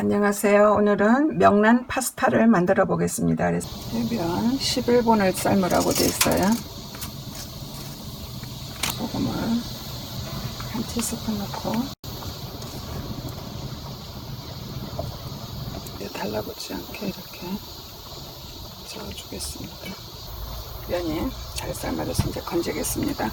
안녕하세요. 오늘은 명란 파스타를 만들어 보겠습니다. 그래서 해변 11분을 삶으라고 되어 있어요. 소금을 한 티스푼 넣고 달라붙지 않게 이렇게 저어주겠습니다. 면이 잘 삶아져서 이제 건지겠습니다.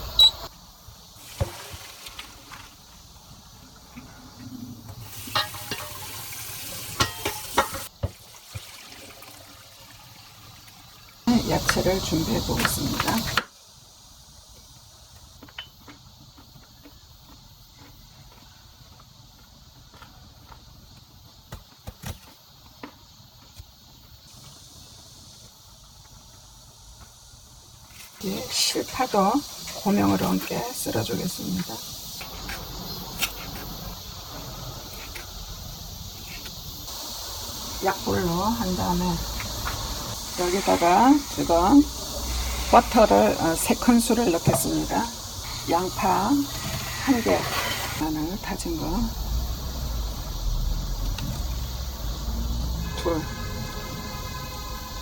야채를 준비해 보겠습니다. 이 실파도 고명으로 함께 쓸어주겠습니다. 약불로 한 다음에 여기다가 지금 버터를 어, 3큰술을 넣겠습니다. 양파 한 개, 마늘 다진 거. 둘,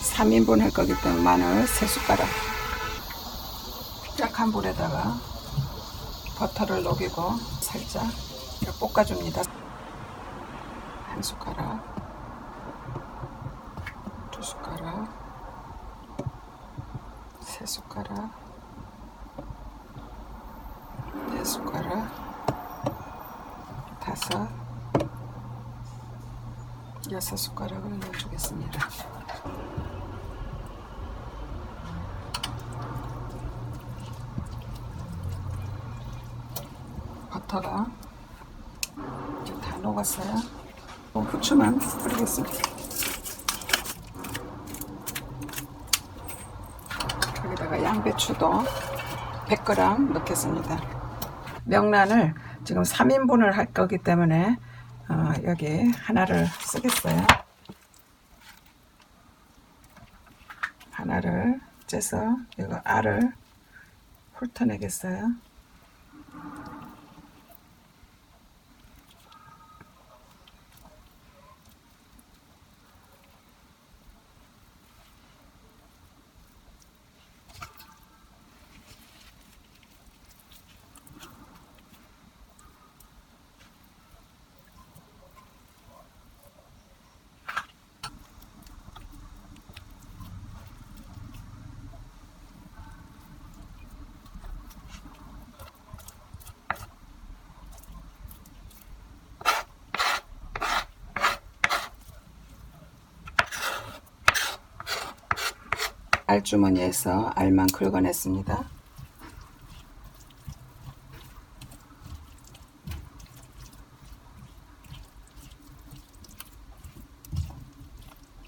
3인분 할 거기 때문에 마늘 3숟가락. 약한 불에다가 버터를 녹이고 살짝 볶아줍니다. 한 숟가락. 두 숟가락 세 숟가락 네 숟가락 다섯 여섯 숟가락을 넣어주겠습니다. 버터가 다 녹았어요. 뭐 후추만 뿌리겠습니다. 여기다가 양배추도 100g 넣겠습니다. 명란을 지금 3인분을 할 거기 때문에 어, 여기 하나를 쓰겠어요. 하나를 째서 이거 알을 훑어내겠어요. 알주머니에서 알만 긁어냈습니다.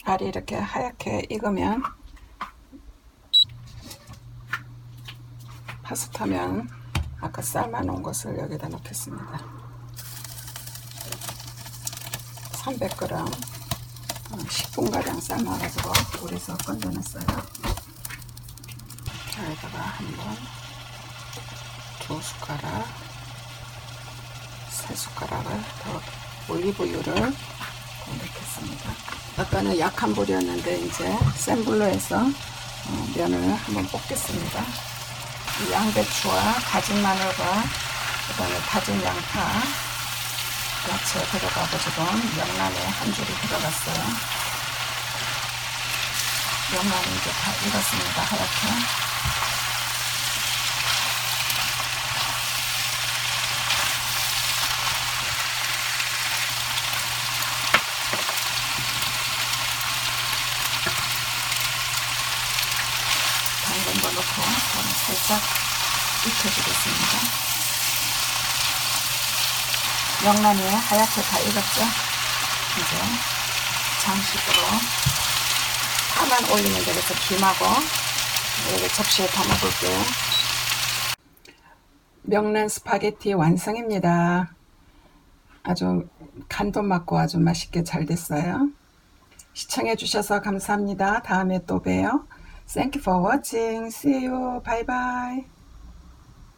알이 이렇게 하얗게 익으면 파스타면 아까 삶아놓은 것을 여기다 넣겠습니다. 300g 10분가량 삶아가지고 물에서 건져냈어요. 여기다가 한번 두 숟가락, 세 숟가락을 더 올리브유를 넣겠습니다. 아까는 약한 불이었는데 이제 센 불로 해서 어, 면을 한번 볶겠습니다. 양배추와 다진 마늘과 그 다음에 다진 양파 야채 들어가고 지금 명란에 한 줄이 들어갔어요. 명란이 이제 다 익었습니다. 하얗게. 당근도 넣고 살짝 익혀주겠습니다. 명란이 하얗게 다 익었죠? 이제 장식으로 파만 올리면 되겠어 김하고 여기 접시에 담아볼게요. 명란 스파게티 완성입니다. 아주 간도 맞고 아주 맛있게 잘 됐어요. 시청해 주셔서 감사합니다. 다음에 또 봬요. Thank you for watching. See you. Bye bye.